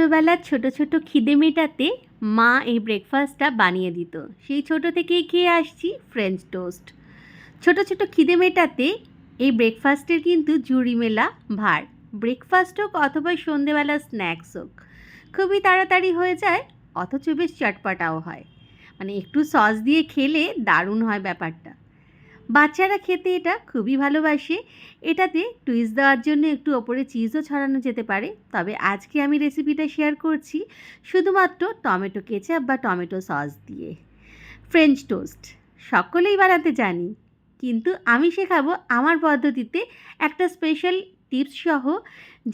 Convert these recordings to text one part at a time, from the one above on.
ছোট্টবেলার ছোট ছোট খিদে মেটাতে মা এই ব্রেকফাস্টটা বানিয়ে দিত। সেই ছোট থেকেই খেয়ে আসছি ফ্রেঞ্চ টোস্ট ছোট ছোট খিদে মেটাতে এই ব্রেকফাস্টের কিন্তু জুড়ি মেলা ভার। ব্রেকফাস্ট হোক অথবা সন্ধেবেলা স্ন্যাক্স হোক, খুবই তাড়াতাড়ি হয়ে যায়, অথচ বেশ চটপটাও হয়। মানে একটু সস দিয়ে খেলে দারুণ হয় ব্যাপারটা। বাচ্চারা খেতে এটা খুবই ভালোবাসে। এটাতে টুইস্ট দেওয়ার জন্য একটু ওপরে চিজও ছড়ানো যেতে পারে। তবে আজকে আমি রেসিপিটা শেয়ার করছি শুধুমাত্র টমেটো কেচাপ বা টমেটো সস দিয়ে। ফ্রেঞ্চ টোস্ট সকলেই বানাতে জানি, কিন্তু আমি শেখাবো আমার পদ্ধতিতে একটা স্পেশাল টিপস সহ,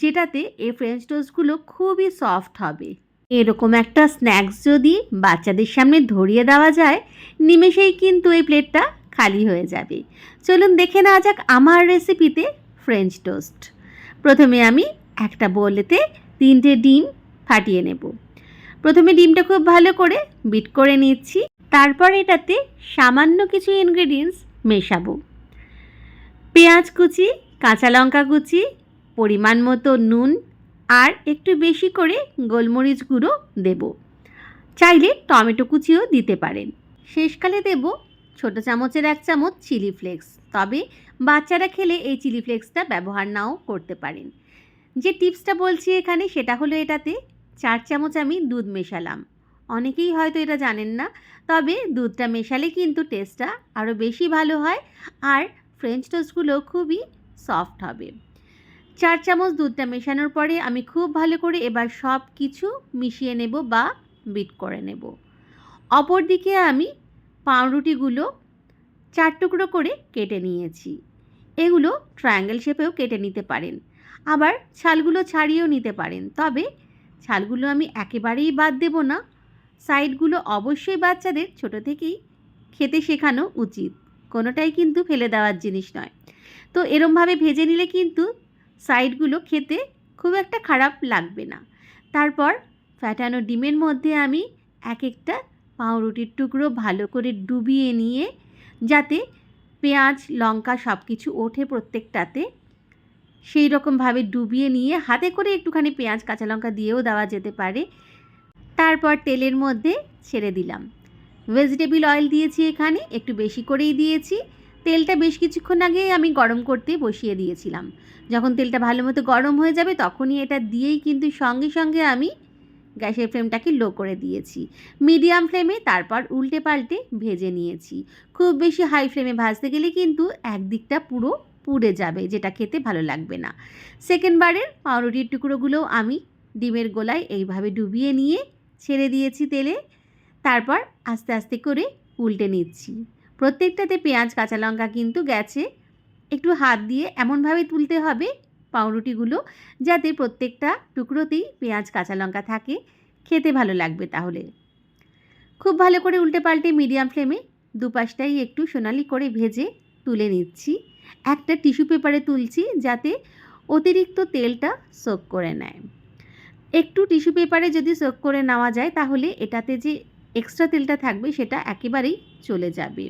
যেটাতে এই ফ্রেঞ্চ টোস্টগুলো খুবই সফট হবে। এরকম একটা স্ন্যাক্স যদি বাচ্চাদের সামনে ধরিয়ে দেওয়া যায়, নিমেষেই কিন্তু এই প্লেটটা খালি হয়ে যাবে। চলুন দেখে নেওয়া যাক আমার রেসিপিতে ফ্রেঞ্চ টোস্ট প্রথমে আমি একটা বোলেতে তিনটে ডিম ফাটিয়ে নেব। প্রথমে ডিমটা খুব ভালো করে বিট করে নিচ্ছি। তারপর এটাতে সামান্য কিছু ইনগ্রেডিয়েন্টস মেশাবো। পেঁয়াজ কুচি, কাঁচা লঙ্কা কুচি, পরিমাণ মতো নুন আর একটু বেশি করে গোলমরিচ গুঁড়ো দেব। চাইলে টমেটো কুচিও দিতে পারেন। শেষকালে দেব ছোট চামচের এক চামচ চিলি ফ্লেক্স। তবে বাচ্চারা খেলে এই চিলি ফ্লেক্সটা ব্যবহার নাও করতে পারেন। যে টিপসটা বলছি এখানে সেটা হলো এটাতে, চার চামচ আমি দুধ মেশালাম। অনেকেই হয়তো এটা জানেন না, তবে দুধটা মেশালে কিন্তু টেস্টটা আরও বেশি ভালো হয় আর ফ্রেঞ্চ টোস্টগুলো খুবই সফট হবে। চার চামচ দুধটা মেশানোর পরে আমি খুব ভালো করে এবার সব কিছু মিশিয়ে নেব বা বিট করে নেব। অপরদিকে আমি পাউরুটিগুলো চার টুকরো করে কেটে নিয়েছি। এগুলো ট্রায়াঙ্গেল শেপেও কেটে নিতে পারেন। আবার ছালগুলো ছাড়িয়েও নিতে পারেন। তবে ছালগুলো আমি একেবারেই বাদ দেব না। সাইডগুলো অবশ্যই বাচ্চাদের ছোট থেকেই খেতে শেখানো উচিত। কোনোটাই কিন্তু ফেলে দেওয়ার জিনিস নয়। তো এরমভাবে ভেজে নিলে কিন্তু সাইডগুলো খেতে খুব একটা খারাপ লাগবে না। তারপর ফ্যাটানো ডিমের মধ্যে আমি এক একটা পাউরুটির টুকরো ভালো করে ডুবিয়ে নিয়ে, যাতে পেঁয়াজ, লঙ্কা সব কিছু ওঠে প্রত্যেকটাতে, সেই রকমভাবে ডুবিয়ে নিয়ে হাতে করে একটুখানি পেঁয়াজ, কাঁচা লঙ্কা দিয়েও দেওয়া যেতে পারে। তারপর তেলের মধ্যে ছেড়ে দিলাম। ভেজিটেবিল অয়েল দিয়েছি এখানে, একটু বেশি করেই দিয়েছি। তেলটা বেশ কিছুক্ষণ আগে আমি গরম করতে বসিয়ে দিয়েছিলাম। যখন তেলটা ভালো মতো গরম হয়ে যাবে, তখনই এটা দিয়েই কিন্তু সঙ্গে সঙ্গে আমি গ্যাসের ফ্লেমটাকে লো করে দিয়েছি। মিডিয়াম ফ্লেমে তারপর উল্টে পাল্টে ভেজে নিয়েছি। খুব বেশি হাই ফ্লেমে ভাজতে গেলে কিন্তু একদিকটা পুরো পুড়ে যাবে, যেটা খেতে ভালো লাগবে না। সেকেন্ড বারের পাউরুটির টুকরোগুলোও আমি ডিমের গোলায় এইভাবে ডুবিয়ে নিয়ে ছেড়ে দিয়েছি তেলে। তারপর আস্তে আস্তে করে উল্টে নিচ্ছি। প্রত্যেকটাতে পেঁয়াজ, কাঁচা লঙ্কা কিন্তু গেছে। একটু হাত দিয়ে এমনভাবে তুলতে হবে পাউরুটিগুলো, যাতে প্রত্যেকটা টুকরোতেই পেঁয়াজ, কাঁচা লঙ্কা থাকে। খেতে ভালো লাগবে তাহলে। খুব ভালো করে উল্টে পাল্টে মিডিয়াম ফ্লেমে দুপাশটাই একটু সোনালি করে ভেজে তুলে নিচ্ছি। একটা টিস্যু পেপারে তুলছি যাতে অতিরিক্ত তেলটা সোক করে নেয়। একটু টিস্যু পেপারে যদি সোক করে নেওয়া যায়, তাহলে এটাতে যে এক্সট্রা তেলটা থাকবে, সেটা একেবারেই চলে যাবে।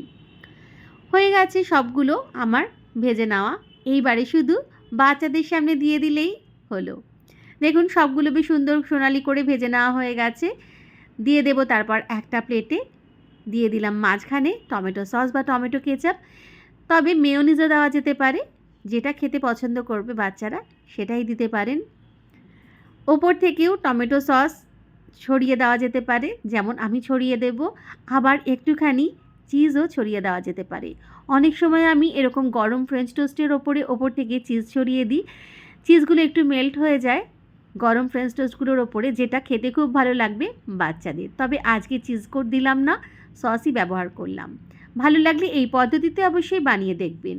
হয়ে গেছে সবগুলো আমার ভেজে নেওয়া। এইবারে শুধু বাচ্চাদের সামনে দিয়ে দিলেই হলো। দেখুন, সবগুলো বেশ সুন্দর সোনালি করে ভেজে নেওয়া হয়ে গেছে। দিয়ে দেব তারপর একটা প্লেটে। দিয়ে দিলাম মাঝখানে টমেটো সস বা টমেটো কেচাপ। তবে মেয়োনিজও দেওয়া যেতে পারে। যেটা খেতে পছন্দ করবে বাচ্চারা, সেটাই দিতে পারেন। ওপর থেকেও টমেটো সস ছড়িয়ে দেওয়া যেতে পারে। যেমন আমি ছড়িয়ে দেব। আবার একটুখানি চিজও ছড়িয়ে দেওয়া যেতে পারে। অনেক সময় আমি এরকম গরম ফ্রেঞ্চ টোস্টের ওপরে, ওপর থেকে চিজ ছড়িয়ে দিই। চিজগুলো একটু মেল্ট হয়ে যায় গরম ফ্রেঞ্চ টোস্টগুলোর ওপরে, যেটা খেতে খুব ভালো লাগবে বাচ্চাদের। তবে আজকে চিজ কোট দিলাম না সসই ব্যবহার করলাম। ভালো লাগলে এই পদ্ধতিতে অবশ্যই বানিয়ে দেখবেন।